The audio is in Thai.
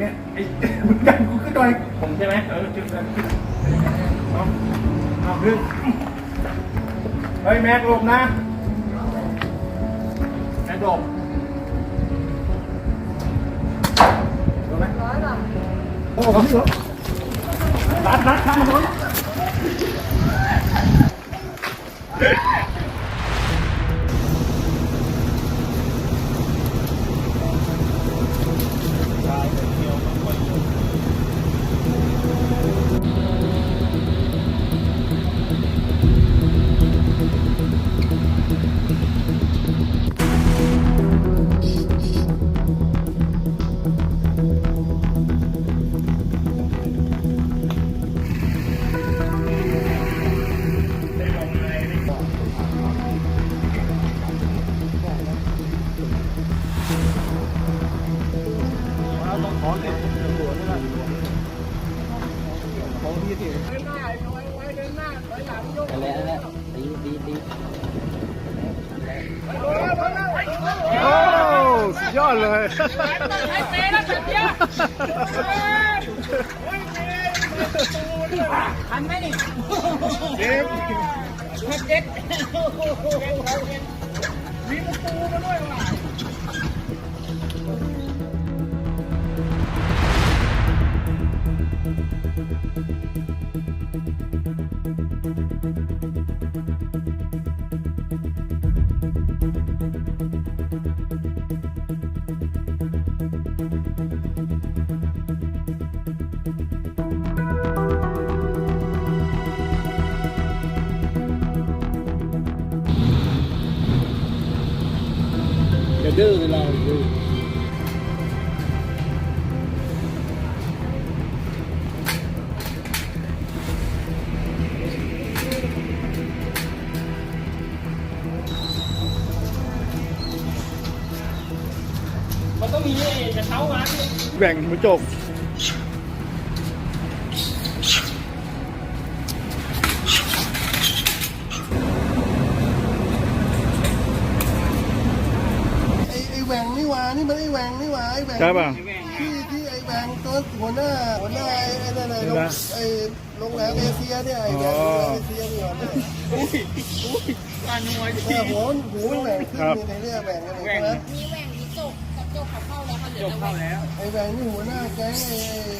เนี่ยไอ้มึงดันกูขึ้นหน่อยผมใช่ไหมเออจุดนั้นเอาเอาขึ้นเฮ้ยแม็กลบนะแม็กลบหลบไหมโอ้โหพี่หลบรัดรัดข้างถน โอ้สุดยอดเลยทันไหมนี่เด็กเด็ดจะดื้อเว ลาดื้อ มันต้องมีกระเช้ามาแบ่งมือจกไอ้ไอ้แหว่งนี่หว่านี่มันไอ้แหว่งนี่หว่าไอ้แหว่งใช่ป่ะ ที่ที่ไอ้แหว่งตัวหัวหน้าหัวหน้าไอ้ไอ้นั่นไอ้โรงนะไอ้โรงแรมเอเชียเนี่ยไอ้แหว่งอ๋อโรงแรมเอเชียนี่หว่าเนี่ยอันนวยเออหัวหูมันแหว่งขึ้นครับนี่ในเรื่องแหว่งกันใช่ไหมมีแหว่งมี จบเข้าแล้วไอ้แหว่งนี่หัวหน้าแก๊งไอ้ไอ้